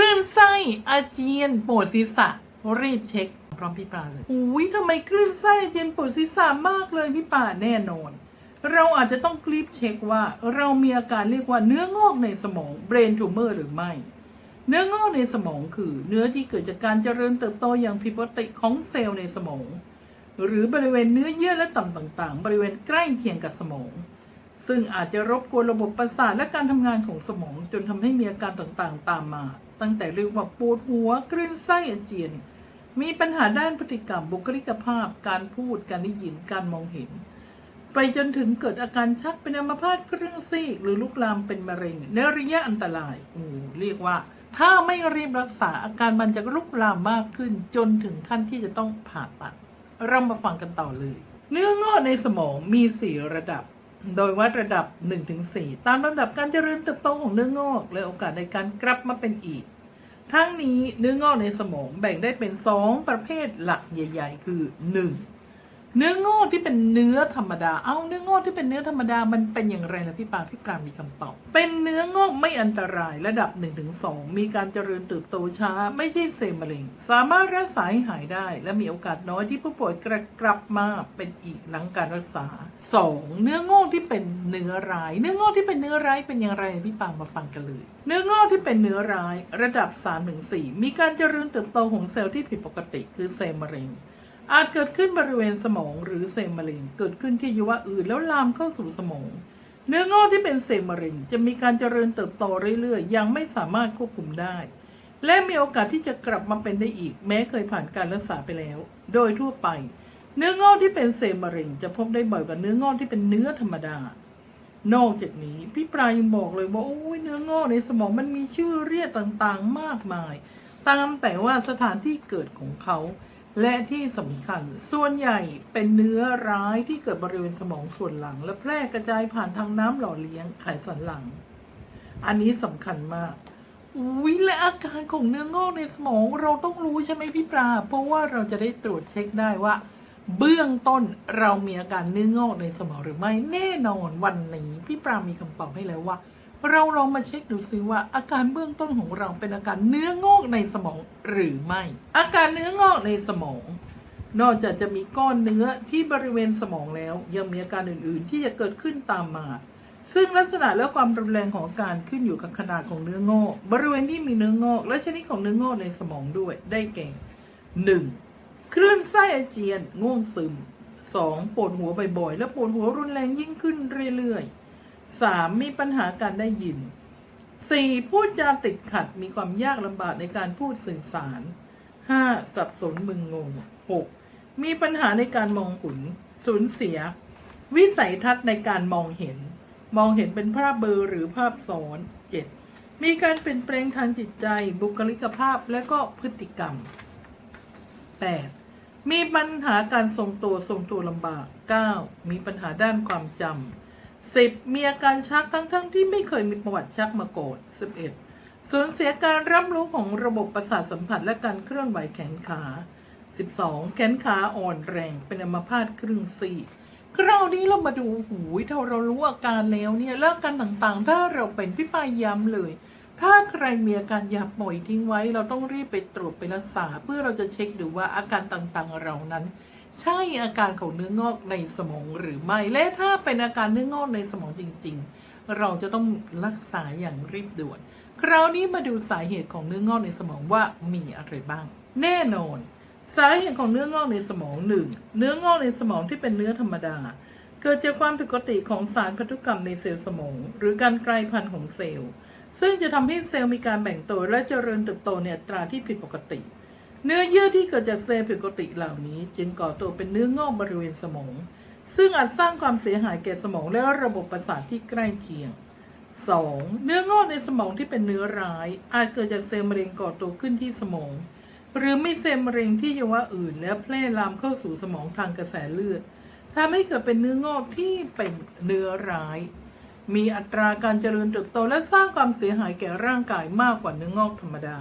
คลื่นไส้อาเจียนปวดศีรษะรีบเช็คพร้อมพี่ปาเลยอุ้ยทำไมคลื่นไส้อาเจียนปวดศีรษะมากเลยพี่ปาแน่นอน เราอาจจะต้องรีบเช็คว่า เรามีอาการเรียกว่าเนื้องอกในสมอง brain tumor หรือไม่ เนื้องอกในสมองคือ เนื้อที่เกิดจากการเจริญเติบโตอย่างผิดปกติของเซลล์ในสมอง หรือบริเวณเนื้อเยื่อและต่อมต่าง ๆ บริเวณใกล้เคียงกับสมองซึ่งอาจจะรบกวนระบบประสาทและการทำงานของสมองจนทำให้มีอาการต่างๆ ตามมา ตั้งแต่เรียกว่าปวดหัวคลื่นไส้อาเจียน มีปัญหาด้านพฤติกรรมบุคลิกภาพ การพูดการได้ยินการมองเห็น ไปจนถึงเกิดอาการชักเป็นอัมพาตครึ่งซีก หรือลุกลามเป็นมะเร็งในระยะอันตรายโอ้เรียกว่า ถ้าไม่รีบรักษาอาการมันจะลุกลามมากขึ้น จนถึงขั้นที่จะต้องผ่าตัด เรามาฟังกันต่อเลย เนื้องอกในสมองมี4ระดับ โดยวัดระดับ 1-4 ตามลำดับการเจริญเติบโตของเนื้องอก และโอกาสในการกลับมาเป็นอีก ทั้งนี้เนื้องอกในสมองแบ่งได้เป็น 2 ประเภทหลักใหญ่ ๆ คือ 1. เนื้องอกที่เป็นเนื้อธรรมดา เอาเนื้องอกที่เป็นเนื้อธรรมดา มันเป็นอย่างไรล่ะพี่ปาพี่ปรามมีคำตอบ เป็นเนื้องอกไม่อันตรายระดับ 1-2 มีการเจริญเติบโตช้า ไม่ใช่เซลล์มะเร็ง สามารถรักษาให้หายได้ และมีโอกาสน้อยที่ผู้ป่วยกระกลับมาเป็นอีกหลังการรักษา 2. เนื้องอกที่เป็นเนื้อร้าย เนื้องอกที่เป็นเนื้อร้ายเป็นอย่างไรพี่ปามมาฟังกันเลย เนื้องอกที่เป็นเนื้อร้าย ระดับ 3-4 มีการเจริญเติบโตของเซลล์ที่ผิดปกติ คือเซลล์มะเร็ง อาจเกิดขึ้นบริเวณสมองหรือเซลล์มะเร็ง เกิดขึ้นที่อวัยวะอื่นแล้วลามเข้าสู่สมอง เนื้องอกที่เป็นเซลล์มะเร็ง จะมีการเจริญเติบโตเรื่อยๆ ยังไม่สามารถควบคุมได้ และมีโอกาสที่จะกลับมาเป็นได้อีก แม้เคยผ่านการรักษาไปแล้ว โดยทั่วไป เนื้องอกที่เป็นเซลล์มะเร็ง จะพบได้บ่อยกว่าเนื้องอกที่เป็นเนื้อธรรมดา นอกจากนี้พี่ปลายยังบอกเลยว่าโอ้ยเนื้องอกในสมองมันมีชื่อเรียกต่างๆ มากมาย ตามแต่ว่าสถานที่เกิดของเขา และที่สำคัญ ส่วนใหญ่เป็นเนื้อร้ายที่เกิดบริเวณสมองส่วนหลัง และแพร่กระจายผ่านทางน้ำหล่อเลี้ยงไขสันหลัง อันนี้สำคัญมากอุ้ยและอาการของเนื้องอกในสมองเราต้องรู้ใช่ไหมพี่ปลา เพราะว่าเราจะได้ตรวจเช็คได้ว่า เบื้องต้นเรามีอาการเนื้องอกในสมองหรือไม่แน่นอนวันนี้พี่ปรามีคำตอบให้แล้วว่า เราลองมาเช็คดูซิว่าอาการเบื้องต้นของเราเป็นอาการเนื้องอกในสมองหรือไม่ อาการเนื้องอกในสมอง นอกจากจะมีก้อนเนื้อที่บริเวณสมองแล้ว ยังมีอาการอื่นๆ ที่จะเกิดขึ้นตามมา ซึ่งลักษณะและความรุนแรงของอาการขึ้นอยู่กับขนาดของเนื้องอก บริเวณที่มีเนื้องอก และชนิดของเนื้องอกในสมองด้วยได้แก่หนึ่งคลื่นไส้อาเจียนง่วงซึม 2. ปวดหัวบ่อยๆและปวดหัวรุนแรงยิ่งขึ้นเรื่อยๆ 3. มีปัญหาการได้ยิน 4. พูดจาติดขัดมีความยากลำบากในการพูดสื่อสาร 5. สับสนมึนงง 6. มีปัญหาในการมองหุนสูญเสีย วิสัยทัศน์ในการมองเห็น มองเห็นเป็นภาพเบลอหรือภาพซ้อน 7. มีการเปลี่ยนแปลงทางจิตใจ บุคลิกภาพและก็พฤติกรรม 8. มีปัญหาการทรงตัวทรงตัวลำบาก 9. มีปัญหาด้านความจำ 10. มีอาการชักทั้งๆทที่ไม่เคยมีประวัติชักมาก่อน 11. สูญเสียการรับรู้ของระบบประสาทสัมผัสและการเคลื่อนไหวแขนขา 12. แขนขาอ่อนแรงเป็นอัมพาตครึ่งซีกคราวนี้เรามาดูหูยถ้าเรารู้อาการแล้วเนี่ยแล้วอาการต่างๆ ถ้าเราเป็นพี่ปายย้ำเลย ถ้าใครมีอาการอย่าปล่อยทิ้งไว้ เราต้องรีบไปตรวจไปรักษาเพื่อเราจะเช็คดูว่าอาการต่างๆเรานั้น ใช่อาการของเนื้องอกในสมองหรือไม่ และถ้าเป็นอาการเนื้องอกในสมองจริง ๆ เราจะต้องรักษาอย่างรีบด่วน คราวนี้มาดูสาเหตุของเนื้องอกในสมองว่ามีอะไรบ้าง แน่นอน สาเหตุของเนื้องอกในสมองหนึ่งเนื้องอกในสมองที่เป็นเนื้อธรรมดา เกิดจากความผิดปกติของสารพันธุกรรมในเซลล์สมอง หรือการกลายพันธุ์ของเซลล์ ซึ่งจะทำให้เซลล์มีการแบ่งตัวและเจริญเติบโตในอัตราที่ผิดปกติ เนื้อเยื่อที่เกิดจากเซลล์ผิดปกติเหล่านี้ จึงก่อตัวเป็นเนื้องอกบริเวณสมอง ซึ่งอาจสร้างความเสียหายแก่สมองและระบบประสาทที่ใกล้เคียง 2. เนื้องอกในสมองที่เป็นเนื้อร้าย อาจเกิดจากเซลล์มะเร็งก่อตัวขึ้นที่สมอง หรือมีเซลล์มะเร็งที่อวัยวะอื่น แล้วแพร่ลามเข้าสู่สมองทางกระแสเลือดทำให้เกิดเป็นเนื้องอกที่เป็นเนื้อร้าย มีอัตราการเจริญเติบโตและสร้างความเสียหายแก่ร่างกายมากกว่าเนื้องอกธรรมดา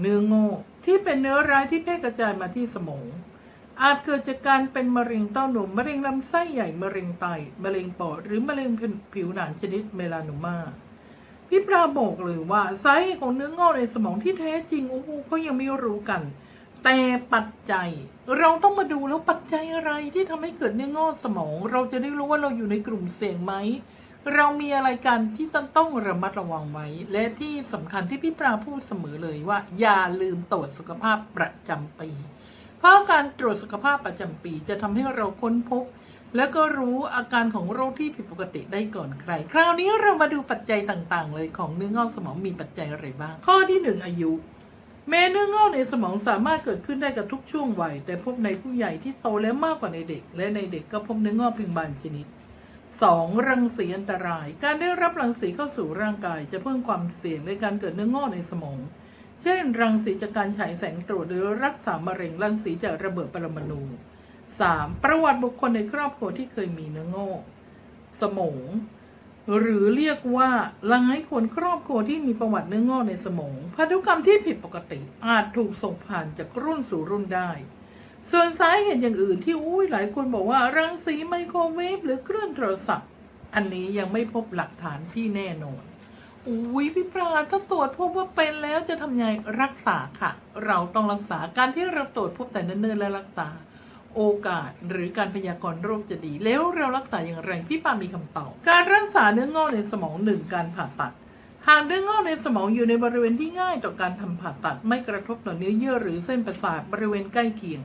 เนื้องอก ที่เป็นเนื้อร้ายที่แพร่กระจายมาที่สมอง อาจเกิดจากการเป็นมะเร็งเต้านมมะเร็งลำไส้ใหญ่มะเร็งไตมะเร็งปอดหรือมะเร็งผิวหนังชนิดเมลานมาพี่ปลาบอกเลยว่าสาเหตุของเนื้องอกในสมองที่แท้จริงโอ้โหเขายังไม่รู้กัน แต่ปัจจัย เราต้องมาดูแล้วปัจจัยอะไรที่ทำให้เกิดเนื้องอกสมอง เราจะได้รู้ว่าเราอยู่ในกลุ่มเสี่ยงไหม เรามีอะไรกันที่ต้องต้องระมัดระวังไว้ และที่สำคัญที่พี่ปลาพูดเสมอเลยว่า อย่าลืมตรวจสุขภาพประจำปี เพราะการตรวจสุขภาพประจำปีจะทำให้เราค้นพบ แล้วก็รู้อาการของโรคที่ผิดปกติได้ก่อนใคร คราวนี้เรามาดูปัจจัยต่างๆ เลยของเนื้องอกสมองมีปัจจัยอะไรบ้าง ข้อที่หนึ่งอายุแม้เนื้องอกในสมองสามารถเกิดขึ้นได้กับทุกช่วงวัย แต่พบในผู้ใหญ่ที่โตแล้วมากกว่าในเด็ก และในเด็กก็พบเนื้องอกเพียงบางชนิด 2. รังสีอันตราย การได้รับรังสีเข้าสู่ร่างกายจะเพิ่มความเสี่ยงในการเกิดเนื้องอกในสมอง เช่น รังสีจากการฉายแสงตรวจหรือรักษามะเร็งรังสีจากระเบิดปรมาณู 3. ประวัติบุคคลในครอบครัวที่เคยมีเนื้องอกสมอง หรือเรียกว่าหลายคนครอบครัวที่มีประวัติเนื้องอกในสมองพันธุกรรมที่ผิดปกติอาจถูกส่งผ่านจากรุ่นสู่รุ่นได้ ส่วนสาเหตุอย่างอื่นที่อุ้ยหลายคนบอกว่ารังสีไมโครเวฟหรือเครื่องโทรศัพท์ อันนี้ยังไม่พบหลักฐานที่แน่นอนอุ้ยพี่ปราถ้าตรวจพบว่าเป็นแล้วจะทำยังไงรักษาค่ะ เราต้องรักษาการที่เราตรวจพบแต่เนิ่นๆและรักษา โอกาสหรือการพยากรณ์โรคจะดี แล้วเรารักษาอย่างไรพี่ปามีคำตอบการรักษาเนื้องอกในสมองหนึ่งการผ่าตัดหากเนื้องอกในสมองอยู่ในบริเวณที่ง่ายต่อการทำผ่าตัดไม่กระทบต่อเนื้อเยื่อหรือเส้นประสาทบริเวณใกล้เคียง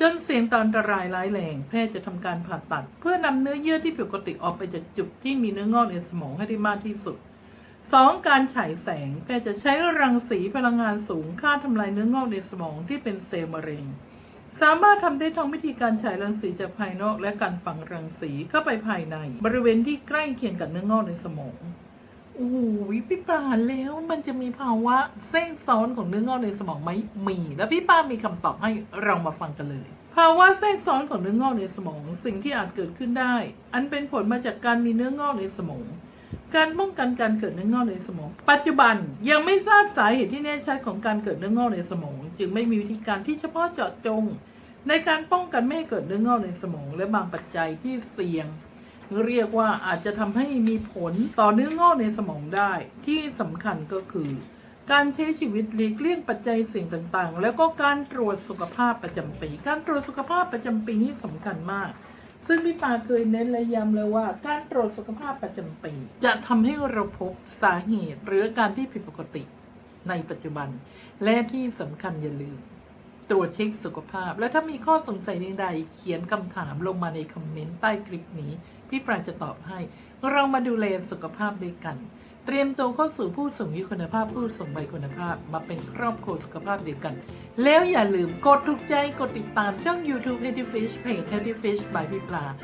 จนเสี่ยงต่ออันตรายร้ายแรงแพทย์จะทำการผ่าตัด เพื่อนำเนื้อเยื่อที่ผิดปกติออกไปจากจุดที่มีเนื้องอกในสมองให้ได้มากที่สุด 2. การฉายแสงแพทย์จะใช้รังสีพลังงานสูงฆ่าทำลายเนื้องอกในสมองที่เป็นเซลล์มะเร็ง สามารถทำได้ทั้งวิธีการฉายรังสีจากภายนอก และการฝังรังสีเข้าไปภายใน บริเวณที่ใกล้เคียงกับเนื้องอกในสมอง โอ้โหพี่ปาณแล้วมันจะมีภาวะแทรกซ้อนของเนื้องอกในสมองไหมมี แล้วพี่ป้ามีคำตอบให้เรามาฟังกันเลย ภาวะแทรกซ้อนของเนื้องอกในสมอง สิ่งที่อาจเกิดขึ้นได้ อันเป็นผลมาจากการมีเนื้องอกในสมอง การป้องกันการเกิดเนื้องอกในสมอง ปัจจุบันยังไม่ทราบสาเหตุที่แน่ชัดของการเกิดเนื้องอกในสมอง จึงไม่มีวิธีการที่เฉพาะเจาะจง ในการป้องกันไม่ให้เกิดเนื้องอกในสมอง และบางปัจจัยที่เสี่ยง เรียกว่าอาจจะทำให้มีผลต่อเนื้องอกในสมองได้ ที่สำคัญก็คือ การใช้ชีวิตหลีกเลี่ยงปัจจัยสิ่งต่างๆ แล้วก็การตรวจสุขภาพประจำปี การตรวจสุขภาพประจำปีนี่สำคัญมาก ซึ่งพี่ปาเคยเน้นและย้ำเลยว่า การตรวจสุขภาพประจำปี จะทำให้เราพบสาเหตุ หรือการที่ผิดปกติในปัจจุบัน และที่สำคัญอย่าลืม ตรวจเช็คสุขภาพ และถ้ามีข้อสงสัยใดๆเขียนคำถามลงมาในคอมเมนต์ใต้คลิปนี้ พี่ปราจะตอบให้ เรามาดูแลสุขภาพด้วยกัน เตรียมตัวเข้าสู่ผู้สูงอายุคุณภาพผู้สูงวัยคุณภาพ มาเป็นครอบครัวสุขภาพเดียวกัน แล้วอย่าลืมกดถูกใจกดติดตามช่อง YouTube Healthy Fish Page Healthy Fish by พี่ปลา